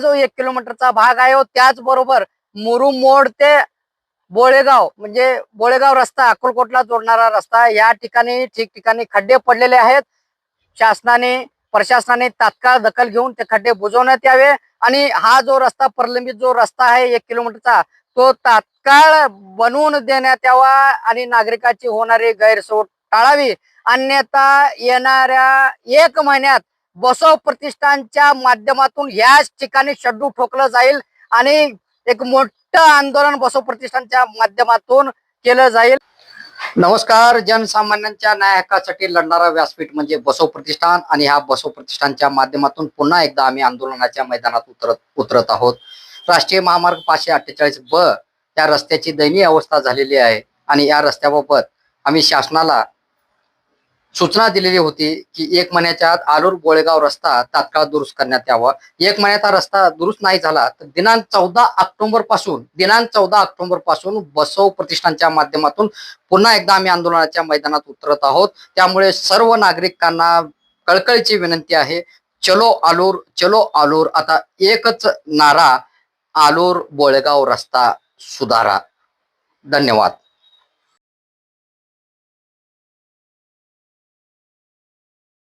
जो एक किलोमीटरचा भाग आहे हो, त्याचबरोबर मुरुम मोड ते बोळेगाव म्हणजे बोळेगाव रस्ता अक्कलकोटला जोडणारा रस्ता या ठिकाणी ठिकठिकाणी खड्डे पडलेले आहेत. शासनाने प्रशासनाने तात्काळ दखल घेऊन ते खड्डे बुजवण्यात यावे. आणि हा जो रस्ता प्रलंबित जो रस्ता आहे एक किलोमीटरचा तो तात्काळ बनवून देण्यात यावा आणि नागरिकाची होणारी गैरसोय टाळावी. अन्यथा येणाऱ्या एक महिन्यात बसव प्रतिष्ठानच्या माध्यमातून याच ठिकाणी शड्डू ठोकलं जाईल आणि एक मोठं आंदोलन बसव प्रतिष्ठानच्या माध्यमातून केलं जाईल. नमस्कार जनसामान्यांच्या न्याय हक्कासाठी लढणारा व्यासपीठ म्हणजे बसव प्रतिष्ठान आणि ह्या बसव प्रतिष्ठानच्या माध्यमातून पुन्हा एकदा आम्ही आंदोलनाच्या मैदानात उतरत उतरत आहोत. राष्ट्रीय महामार्ग पाचशे अठ्ठेचाळीस ब त्या रस्त्याची दयनीय अवस्था झालेली आहे आणि या रस्त्याबाबत आम्ही शासनाला सूचना दिलेली होती की एक महिन्याच्या आत आलूर गोळेगाव रस्ता तात्काळ दुरुस्त करण्यात यावा. एक महिन्याचा रस्ता दुरुस्त नाही झाला तर दिनांक चौदा ऑक्टोबरपासून दिनांक चौदा ऑक्टोबरपासून बसव प्रतिष्ठानच्या माध्यमातून पुन्हा एकदा आम्ही आंदोलनाच्या मैदानात उतरत आहोत. त्यामुळे सर्व नागरिकांना कळकळीची विनंती आहे चलो आलूर चलो आलूर आता एकच नारा आलूर बोळेगाव रस्ता सुधारा. धन्यवाद.